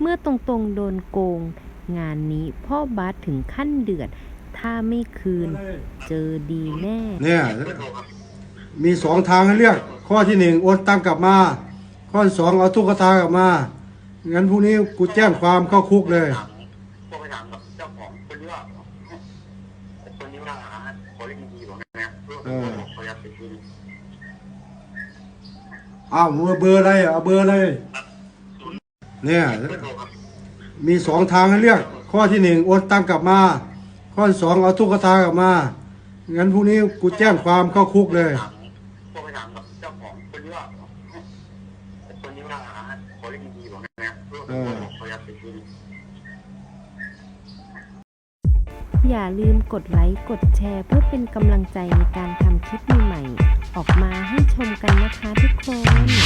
เมื่อตรงๆโดนโกง งานนี้พ่อบาสถึงขั้นเดือด ถ้าไม่คืน เจอดีแน่ เนี่ยมีสองทางให้เลือก ข้อที่หนึ่งโอนตังกลับมา ข้อที่สองเอาตุ๊กตากลับมา งั้นพรุ่งนี้กูแจ้งความเข้าคุกเลย ก็ไปถามกับเจ้าของคนนี้ว่าคนนี้ว่าขอเล่นดีบอกนะเพื่อขออยากไปคืนอ้าวมึงเอาเบอร์อะไรเอาเบอร์อะไร เนี่ยมีสองทางให้เลือกข้อที่หนึ่งโอนตังกลับมา ข้อที่สองเอาตุ๊กตากลับมางั้นพรุ่งนี้กูแจ้งความเข้าคุกเลยก็ไปถามกับเจ้าของคนนี้ว่าคนนี้ว่าขอเล่นดีบอกนะเพื่อขออยากไปคืนอย่าลืมกดไลค์กดแชร์ เพื่อเป็นกำลังใจในการทำคลิปใหม่ๆออกมาให้ชมกันนะคะทุกคน